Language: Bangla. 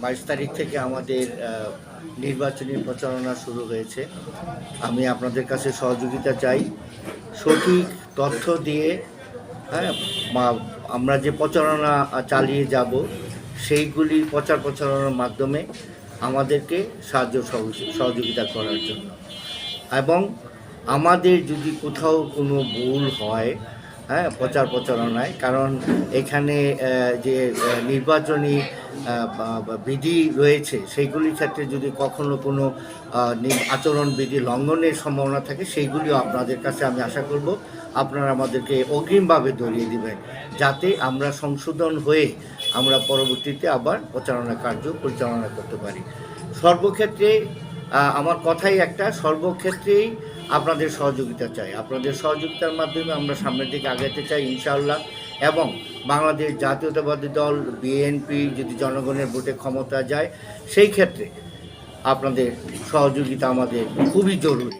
বাইশ তারিখ থেকে আমাদের নির্বাচনী প্রচারণা শুরু হয়েছে। আমি আপনাদের কাছে সহযোগিতা চাই। সঠিক তথ্য দিয়ে হ্যাঁ আমরা যে প্রচারণা চালিয়ে যাব, সেইগুলি প্রচার প্রচারণার মাধ্যমে আমাদেরকে সাহায্য সহযোগি- সহযোগিতা করার জন্য। এবং আমাদের যদি কোথাও কোনো ভুল হয় হ্যাঁ প্রচার প্রচারণায়। কারণ এখানে যে নির্বাচনী বিধি রয়েছে সেইগুলির ক্ষেত্রে যদি কখনো কোনো আহ, নি- আচরণবিধি লঙ্ঘনের সম্ভাবনা থাকে সেইগুলিও আপনাদের কাছে আমি আশা করব আপনারা আমাদেরকে অগ্রিমভাবে ধরিয়ে দিবেন যাতে আমরা সংশোধন হয়ে আমরা পরবর্তীতে আবার প্রচারণা কার্য পরিচালনা করতে পারি। সর্বক্ষেত্রে আমার কথাই একটা সর্বক্ষেত্রেই আপনাদের সহযোগিতা চাই। আপনাদের সহযোগিতার মাধ্যমে আমরা সামনের দিকে আগাতে চাই ইনশাআল্লাহ। এবং বাংলাদেশ জাতীয়তাবাদী দল, বিএনপি, যদি জনগণের ভোটে ক্ষমতা যায়, সেই ক্ষেত্রে আপনাদের সহযোগিতা আমাদের খুবই জরুরি।